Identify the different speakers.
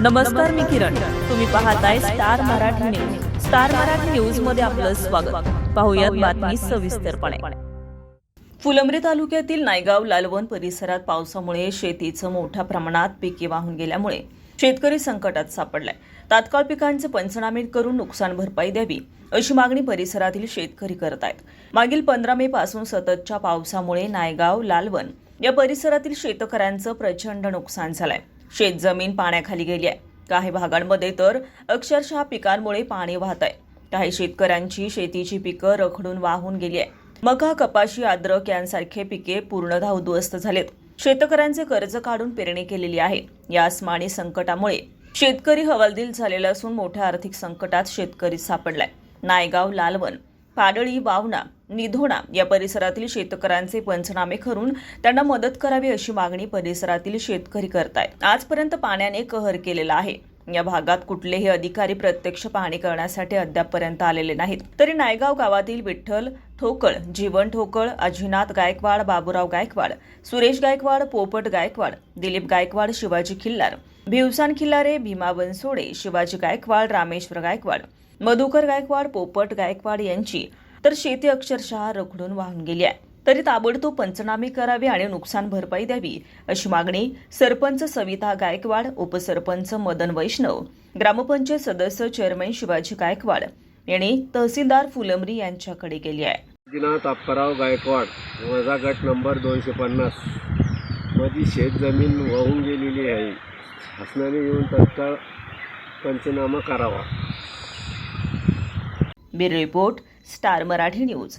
Speaker 1: नमस्कार मी किरण. तुम्ही पाहताय star Marathi news. Star Marathi न्यूजमध्ये आपलं स्वागत. पाहुयात बातमी सविस्तरपणे. फुलंब्री तालुक्यातील नायगाव लालवण परिसरात पावसामुळे शेतीचं मोठ्या प्रमाणात पिके वाहून गेल्यामुळे शेतकरी संकटात सापडलाय. तात्काळ पिकांचे पंचनामे करून नुकसान भरपाई द्यावी अशी मागणी परिसरातील शेतकरी करत आहेत. मागील पंधरा मे पासून सततच्या पावसामुळे नायगाव लालवण या परिसरातील शेतकऱ्यांचं प्रचंड नुकसान झालंय. शेतजमीन पाण्याखाली गेली आहे. काही भागांमध्ये तर अक्षरशः पिकांमुळे पाणी वाहत आहे. काही शेतकऱ्यांची शेतीची पिकं रखडून वाहून गेली आहे. मका कपाशी अद्रक यांसारखे पिके पूर्णतः उद्ध्वस्त झालेत. शेतकऱ्यांचे कर्ज काढून पेरणी केलेली आहे. या अस्मानी संकटामुळे. शेतकरी हवालदिल झालेला असून मोठ्या आर्थिक संकटात शेतकरी सापडलाय. नायगाव लालवण पाडळी वावणा निधोणा या परिसरातील शेतकऱ्यांचे पंचनामे करून त्यांना मदत करावी अशी मागणी परिसरातील शेतकरी करतायत. आजपर्यंत पाण्याने कहर केलेला आहे. या भागात कुठलेही अधिकारी प्रत्यक्ष पाहणी करण्यासाठी अद्यापपर्यंत आलेले नाहीत. तरी नायगाव गावातील विठ्ठल ठोकळ जीवन ठोकळ अजिनाथ गायकवाड बाबूराव गायकवाड सुरेश गायकवाड पोपट गायकवाड दिलीप गायकवाड शिवाजी खिल्लार भिवसान खिल्लारे भीमा बनसोडे शिवाजी गायकवाड रामेश्वर गायकवाड मधुकर गायकवाड पोपट गायकवाड यांची तर शेती अक्षरशः रखडून वाहून गेली आहे. तरी ताबडतोब पंचनामे करावे आणि नुकसान भरपाई द्यावी अशी मागणी सरपंच सविता गायकवाड उपसरपंच मदन वैष्णव ग्रामपंचायत सदस्य चेअरमॅन शिवाजी गायकवाड यांनी तहसीलदार फुलंब्री यांच्याकडे केली आहे.
Speaker 2: दिनाथ अप्पाराव गायकवाड माझा गट नंबर दोनशे पन्नास. माझी शेतजमीन वाहून गेलेली आहे. शासनाने येऊन तत्काळ पंचनामा करावा.
Speaker 1: Bureau report star Marathi news.